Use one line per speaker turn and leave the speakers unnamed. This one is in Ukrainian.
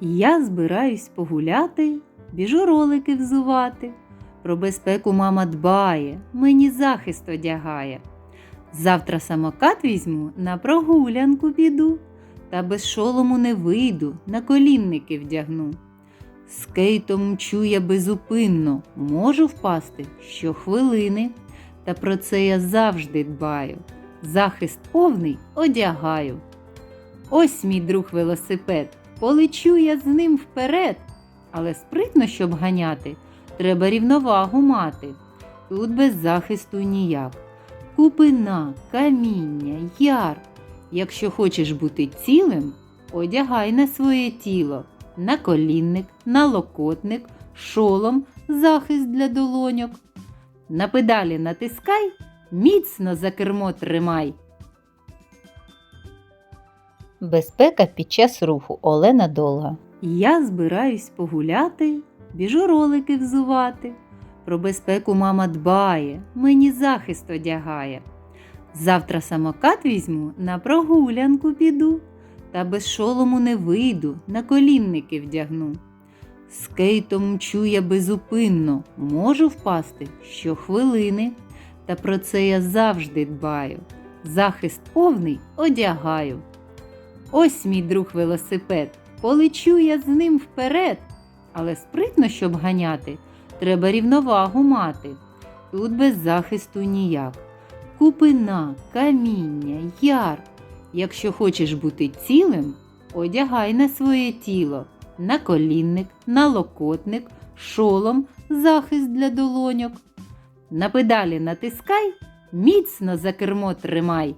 Я збираюсь погуляти, біжу ролики взувати. Про безпеку мама дбає, мені захист одягає. Завтра самокат візьму, на прогулянку піду, та без шолому не вийду, на колінники вдягну. Скейтом мчу я безупинно, можу впасти щохвилини, та про це я завжди дбаю. Захист повний одягаю. Ось мій друг велосипед, полечу я з ним вперед. Але спритно, щоб ганяти, треба рівновагу мати. Тут без захисту ніяк. Купина, каміння, яр. Якщо хочеш бути цілим, одягай на своє тіло, наколінник, налокотник, шолом, захист для долоньок. На педалі натискай, міцно за кермо тримай.
Безпека під час руху Олена Долга.
Я збираюсь погуляти, біжу ролики взувати. Про безпеку мама дбає, мені захист одягає. Завтра самокат візьму, на прогулянку піду, та без шолому не вийду, на колінники вдягну. Скейтом мчу я безупинно, можу впасти щохвилини, та про це я завжди дбаю. Захист повний одягаю. Ось мій друг велосипед, полечу я з ним вперед. Але спритно, щоб ганяти, треба рівновагу мати. Тут без захисту ніяк. Купина, каміння, яр. Якщо хочеш бути цілим, одягай на своє тіло, наколінник, налокотник, шолом, захист для долоньок. На педалі натискай, міцно за кермо тримай.